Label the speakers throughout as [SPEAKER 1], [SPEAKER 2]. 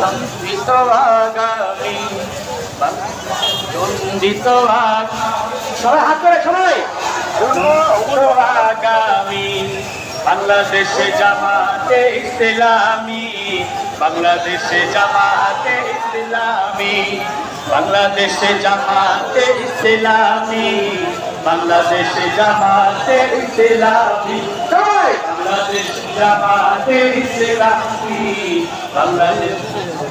[SPEAKER 1] আগামী আগামী বাংলাদেশে জামাতে ইসলামী। বাংলাদেশে জামাতে ইসলামী। বাংলাদেশে জামাতে ইসলামী। বাংলাদেশে জামাতে ইসলামী। বাংলাদেশ জামাতে ইসলামী বাংলাদেশ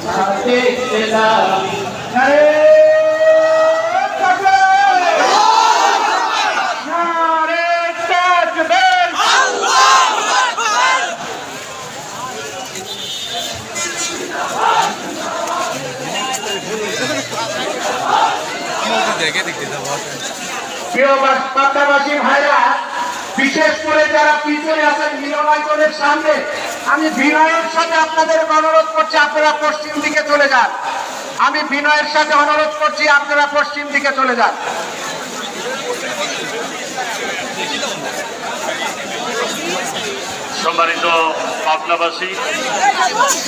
[SPEAKER 1] জামাতে ইসলামী। নারে!
[SPEAKER 2] দেখে দেখতে যাব
[SPEAKER 1] প্রিয় পাবনাবাসী ভাইরা বিশেষ করে যারা পিছনে আছেন মিলনায়তনের সামনে, আমি বিনয়ের সাথে আপনাদের অনুরোধ করছি, আপনারা পশ্চিম দিকে চলে যান। আমি বিনয়ের সাথে অনুরোধ করছি, আপনারা পশ্চিম দিকে চলে যান।
[SPEAKER 3] সম্মানিত পাবনাবাসী,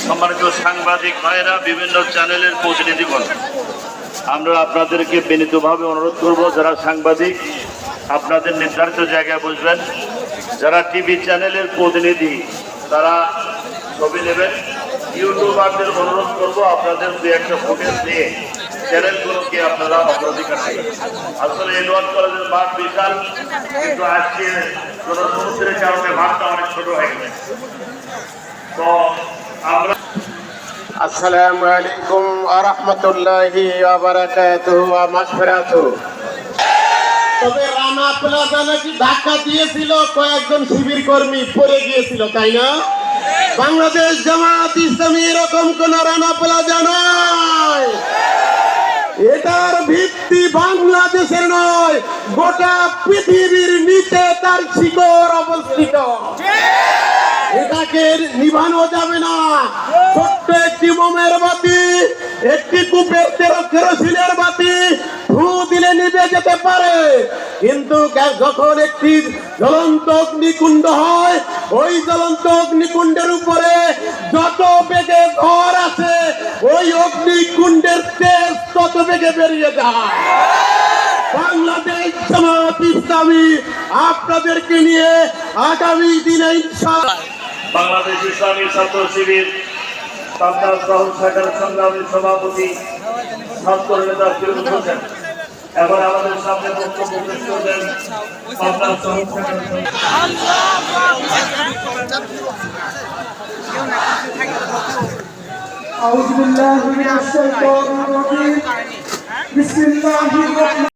[SPEAKER 3] সম্মানিত সাংবাদিক ভাইরা বিভিন্ন চ্যানেলের প্রতিনিধিগণ, আমরা আপনাদেরকে বিনীতভাবে অনুরোধ করব, যারা সাংবাদিক আপনাদের নির্ধারিত জায়গায় বসবেন। যারা টিভি চ্যানেলের প্রতিনিধি, তারা ছবি নেবেন। ইউটিউবারদের অনুরোধ করব আপনাদের দু একটা ফুটেজ দিয়ে চ্যানেলগুলোকে আপনারা অগ্রাধিকার আসলে এলওয়ান কলেজের মাঠ বিশাল, কিন্তু আজকে জনসমুদ্রের কারণে মাঠটা অনেক ছোট হয়ে গেছে। তো আমরা
[SPEAKER 1] আসসালামু আলাইকুম ওয়া রাহমাতুল্লাহি ওয়া বারাকাতুহু ওয়া মাগফিরাতুহু।
[SPEAKER 4] তবে রানা প্লাজা নাকি ধাক্কা দিয়েছিল, কয়েকজন শিবির কর্মী পড়ে গিয়েছিল, তাই না? বাংলাদেশ জামাত ইসলামী এরকম কোন রানা প্লাজা নয়। এটার ভিত্তি বাংলাদেশের নয়, গোটা পৃথিবীর নিচে তার শিকড় অবস্থিত। এটাকে নিভানো যাবে না। ছোট্ট একটি মোমের বাতি, একটি কূপের তেরো কেরোসিনের বাতি নিভে যেতে পারে। কিন্তু যখন একটি জ্বলন্ত অগ্নিকুণ্ড হয়, ওই জ্বলন্ত অগ্নিকুণ্ডের উপরে যত বেগে ঘর আছে, ওই অগ্নিকুণ্ডের তেজ তত বেগে বেরিয়ে যায়। বাংলাদেশ জামাত ইসলামী, আপনাদেরকে নিয়ে আগামী দিনে
[SPEAKER 3] বাংলাদেশ ইসলামী ছাত্র শিবির পাবনা শহর শাখার সংগ্রামী সভাপতি ছাত্র নেতা এবার আমাদের সামনে বক্তব্য পেশ করবেন পাবনা শহর শাখার
[SPEAKER 5] أعوذ بالله من الشيطان الرجيم بسم الله الرحمن